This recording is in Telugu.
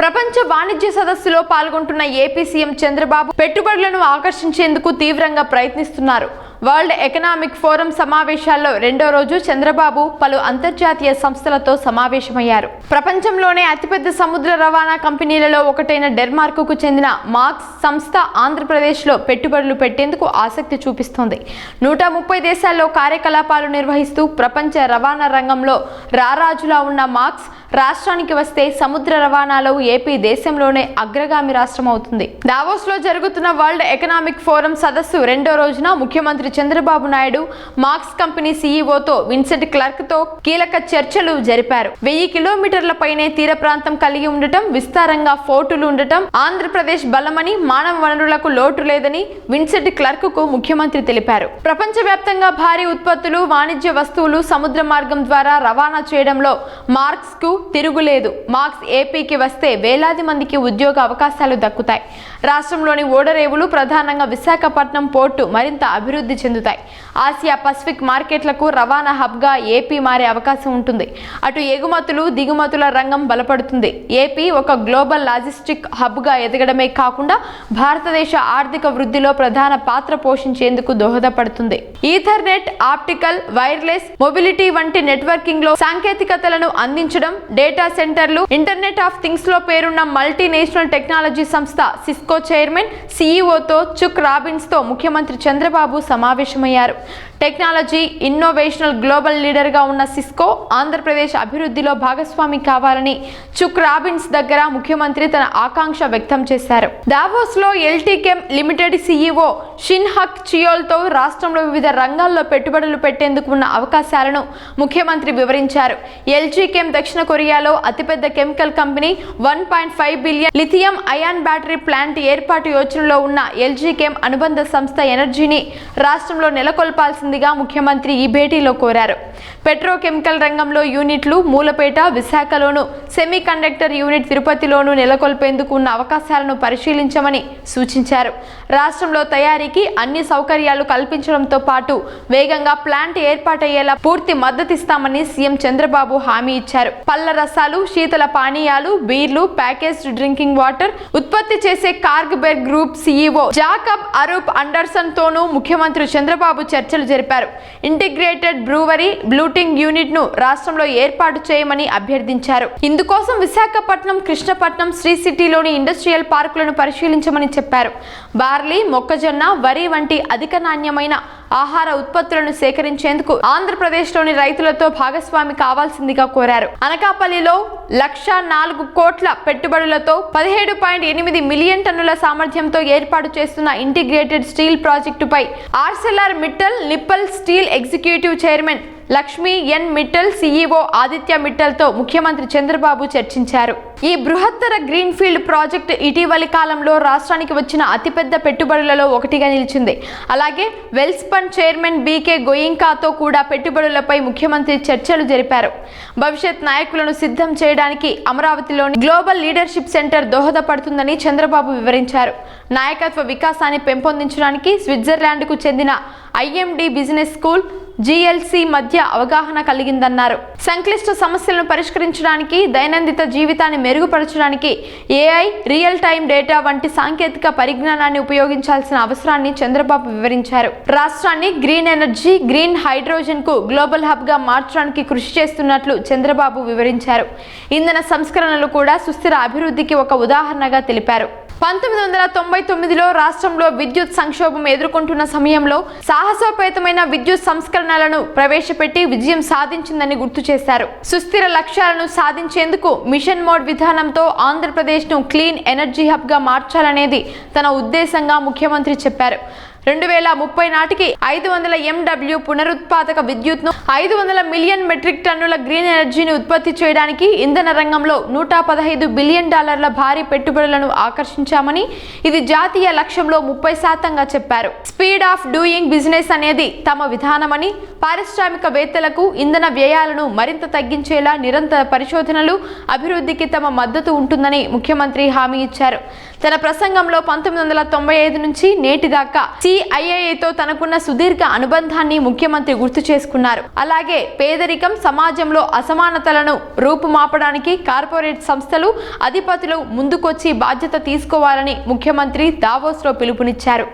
ప్రపంచ వాణిజ్య సదస్సులో పాల్గొంటున్న ఏపీ సీఎం చంద్రబాబు పెట్టుబడులను ఆకర్షించేందుకు తీవ్రంగా ప్రయత్నిస్తున్నారు. వరల్డ్ ఎకనామిక్ ఫోరం సమావేశాల్లో రెండో రోజు చంద్రబాబు పలు అంతర్జాతీయ సంస్థలతో సమావేశమయ్యారు. ప్రపంచంలోనే అతిపెద్ద సముద్ర రవాణా కంపెనీలలో ఒకటైన డెన్మార్క్కు చెందిన మార్క్స్ సంస్థ ఆంధ్రప్రదేశ్లో పెట్టుబడులు పెట్టేందుకు ఆసక్తి చూపిస్తోంది. నూట ముప్పై దేశాల్లో కార్యకలాపాలు నిర్వహిస్తూ ప్రపంచ రవాణా రంగంలో రారాజులా ఉన్న మార్క్స్ రాష్ట్రానికి వస్తే సముద్ర రవాణాలో ఏపీ దేశంలోనే అగ్రగామి రాష్ట్రం అవుతుంది. దావోస్లో జరుగుతున్న వరల్డ్ ఎకనామిక్ ఫోరం సదస్సు రెండో రోజున ముఖ్యమంత్రి చంద్రబాబు నాయుడు మార్క్స్ కంపెనీ సీఈఓతో విన్సెంట్ క్లర్క్తో కీలక చర్చలు జరిపారు. వెయ్యి కిలోమీటర్ల పైనే తీర ప్రాంతం కలిగి ఉండటం విస్తారంగా ఫోర్టులు ఉండటం ఆంధ్రప్రదేశ్ బలమని మానవ వనరులకు లోటు లేదని విన్సెంట్ క్లర్క్కు ముఖ్యమంత్రి తెలిపారు. ప్రపంచవ్యాప్తంగా భారీ ఉత్పత్తులు వాణిజ్య వస్తువులు సముద్ర మార్గం ద్వారా రవాణా చేయడంలో మార్క్స్కు తిరుగులేదు మార్క్స్ ఏపీకి వస్తే వేలాది మందికి ఉద్యోగ అవకాశాలు దక్కుతాయి. రాష్ట్రంలోని ఓడరేవులు ప్రధానంగా విశాఖపట్నం పోర్టు మరింత అభివృద్ధి చెందుతాయి. ఆసియా పసిఫిక్ మార్కెట్లకు రవాణా హబ్గా ఏపీ మారే అవకాశం ఉంటుంది. అటు ఎగుమతులు దిగుమతుల రంగం బలపడుతుంది. ఏపీ ఒక గ్లోబల్ లాజిస్టిక్ హబ్గా ఎదగడమే కాకుండా భారతదేశ ఆర్థిక వృద్ధిలో ప్రధాన పాత్ర పోషించేందుకు దోహదపడుతుంది. ఈథర్నెట్ ఆప్టికల్ వైర్లెస్ మొబిలిటీ వంటి నెట్వర్కింగ్లో సాంకేతికతలను అందించడం డేటా సెంటర్లు. ఇంటర్నెట్ ఆఫ్ థింగ్స్లో పేరున్న మల్టీనేషనల్ టెక్నాలజీ సంస్థ సిస్కో చైర్మన్ సీఈఓతో చుక్ రాబిన్స్తో ముఖ్యమంత్రి చంద్రబాబు సమావేశమయ్యారు. టెక్నాలజీ ఇన్నోవేషనల్ గ్లోబల్ లీడర్గా ఉన్న సిస్కో ఆంధ్రప్రదేశ్ అభివృద్ధిలో భాగస్వామి కావాలని చుక్ రాబిన్స్ దగ్గర ముఖ్యమంత్రి తన ఆకాంక్ష వ్యక్తం చేశారు. దావోస్లో ఎల్టీకెమ్ లిమిటెడ్ సీఈఓ షిన్ హక్ చియోల్తో రాష్ట్రంలో వివిధ రంగాల్లో పెట్టుబడులు పెట్టేందుకు ఉన్న అవకాశాలను ముఖ్యమంత్రి వివరించారు. ఎల్జీకెమ్ దక్షిణ కొరియా కొరియాలో అతిపెద్ద chemical company one point five billion lithium ion battery plant ఏర్పాటు యోచనలో ఉన్న ఎల్జీ కెమ్ అనుబంధ సంస్థ ఎనర్జీని రాష్ట్రంలో నెలకొల్పాల్సిందిగా ముఖ్యమంత్రి ఈ భేటీలో కోరారు. పెట్రోకెమికల్ రంగంలో యూనిట్లు మూలపేట విశాఖలోను సెమీ కండక్టర్ యూనిట్ తిరుపతిలోను నెలకొల్పేందుకు ఉన్న అవకాశాలను పరిశీలించమని సూచించారు. రాష్ట్రంలో తయారీకి అన్ని సౌకర్యాలు కల్పించడంతో పాటు వేగంగా ప్లాంట్ ఏర్పాటయ్యేలా పూర్తి మద్దతిస్తామని సీఎం చంద్రబాబు హామీ ఇచ్చారు. పళ్ళ రసాలు శీతల పానీయాలు బీర్లు ప్యాకేజ్డ్ డ్రింకింగ్ వాటర్ ఉత్పత్తి చేసే Carlsberg group CEO Jacob Aarup Andersen తోనూ ముఖ్యమంత్రి చంద్రబాబు చర్చలు జరిపారు. ఇంటిగ్రేటెడ్ బ్రూవరీ బ్లూటింగ్ యూనిట్ను రాష్ట్రంలో ఏర్పాటు చేయమని అభ్యర్థించారు. ఇందుకోసం విశాఖపట్నం కృష్ణపట్నం శ్రీ సిటీలోని ఇండస్ట్రియల్ పార్కులను పరిశీలించమని చెప్పారు. బార్లీ మొక్కజొన్న వరి వంటి అధిక నాణ్యమైన ఆహార ఉత్పత్తులను సేకరించేందుకు ఆంధ్రప్రదేశ్లోని రైతులతో భాగస్వామి కావాల్సిందిగా కోరారు. అనకాపల్లిలో లక్ష నాలుగు కోట్ల పెట్టుబడులతో పదిహేడు పాయింట్ ఎనిమిది మిలియన్ టన్నుల సామర్థ్యంతో ఏర్పాటు చేస్తున్న ఇంటిగ్రేటెడ్ స్టీల్ ప్రాజెక్టుపై Arcelor Mittal Nippon steel executive chairman Lakshmi N Mittal CEO Aditya మిట్టల్తో ముఖ్యమంత్రి చంద్రబాబు చర్చించారు. ఈ బృహత్తర గ్రీన్ఫీల్డ్ ప్రాజెక్టు ఇటీవలి కాలంలో రాష్ట్రానికి వచ్చిన అతిపెద్ద పెట్టుబడులలో ఒకటిగా నిలిచింది. అలాగే వెల్స్పన్ చైర్మన్ బీకే గోయింకాతో కూడా పెట్టుబడులపై ముఖ్యమంత్రి చర్చలు జరిపారు. భవిష్యత్ నాయకులను సిద్ధం చేయడానికి అమరావతిలోని గ్లోబల్ లీడర్షిప్ సెంటర్ దోహదపడుతుందని చంద్రబాబు వివరించారు. నాయకత్వ వికాసాన్ని పెంపొందించడానికి స్విట్జర్లాండ్కు చెందిన ఐఎండి బిజినెస్ స్కూల్ జీఎల్సీ మధ్య అవగాహన కలిగిందన్నారు. సంక్లిష్ట సమస్యలను పరిష్కరించడానికి దైనందిత జీవితాన్ని మెరుగుపరచడానికి ఏఐ రియల్ టైం డేటా వంటి సాంకేతిక పరిజ్ఞానాన్ని ఉపయోగించాల్సిన అవసరాన్ని చంద్రబాబు వివరించారు. రాష్ట్రాన్ని గ్రీన్ ఎనర్జీ గ్రీన్ హైడ్రోజన్కు గ్లోబల్ హబ్గా మార్చడానికి కృషి చేస్తున్నట్లు చంద్రబాబు వివరించారు. ఇంధన సంస్కరణలు కూడా సుస్థిర అభివృద్ధికి ఒక ఉదాహరణగా తెలిపారు. పంతొమ్మిది వందల తొంభై తొమ్మిదిలో రాష్ట్రంలో విద్యుత్ సంక్షోభం ఎదుర్కొంటున్న సమయంలో సాహసోపేతమైన విద్యుత్ సంస్కరణలను ప్రవేశపెట్టి విజయం సాధించిందని గుర్తు చేశారు. సుస్థిర లక్ష్యాలను సాధించేందుకు మిషన్ మోడ్ విధానంతో ఆంధ్రప్రదేశ్ను క్లీన్ ఎనర్జీ హబ్గా మార్చాలనేది తన ఉద్దేశంగా ముఖ్యమంత్రి చెప్పారు. రెండు వేల ముప్పై నాటికి ఐదు వందల ఎండబ్ల్యూ పునరుత్పాదక విద్యుత్ను ఐదు వందల మిలియన్ మెట్రిక్ టన్నుల గ్రీన్ ఎనర్జీని ఉత్పత్తి చేయడానికి ఇంధన రంగంలో నూట పదహైదు బిలియన్ డాలర్ల భారీ పెట్టుబడులను ఆకర్షించామని ఇది జాతీయ లక్ష్యంలో ముప్పై శాతంగా చెప్పారు. స్పీడ్ ఆఫ్ డూయింగ్ బిజినెస్ అనేది తమ విధానమని పారిశ్రామికవేత్తలకు ఇంధన వ్యయాలను మరింత తగ్గించేలా నిరంతర పరిశోధనలు అభివృద్ధికి తమ మద్దతు ఉంటుందని ముఖ్యమంత్రి హామీ ఇచ్చారు. తన ప్రసంగంలో పంతొమ్మిది వందల తొంభై ఐదు నుంచి నేటి సిఐఏతో తనకున్న సుదీర్ఘ అనుబంధాన్ని ముఖ్యమంత్రి గుర్తు చేసుకున్నారు. అలాగే పేదరికం సమాజంలో అసమానతలను రూపుమాపడానికి కార్పొరేట్ సంస్థలు అధిపతులు ముందుకొచ్చి బాధ్యత తీసుకోవాలని ముఖ్యమంత్రి దావోస్లో పిలుపునిచ్చారు.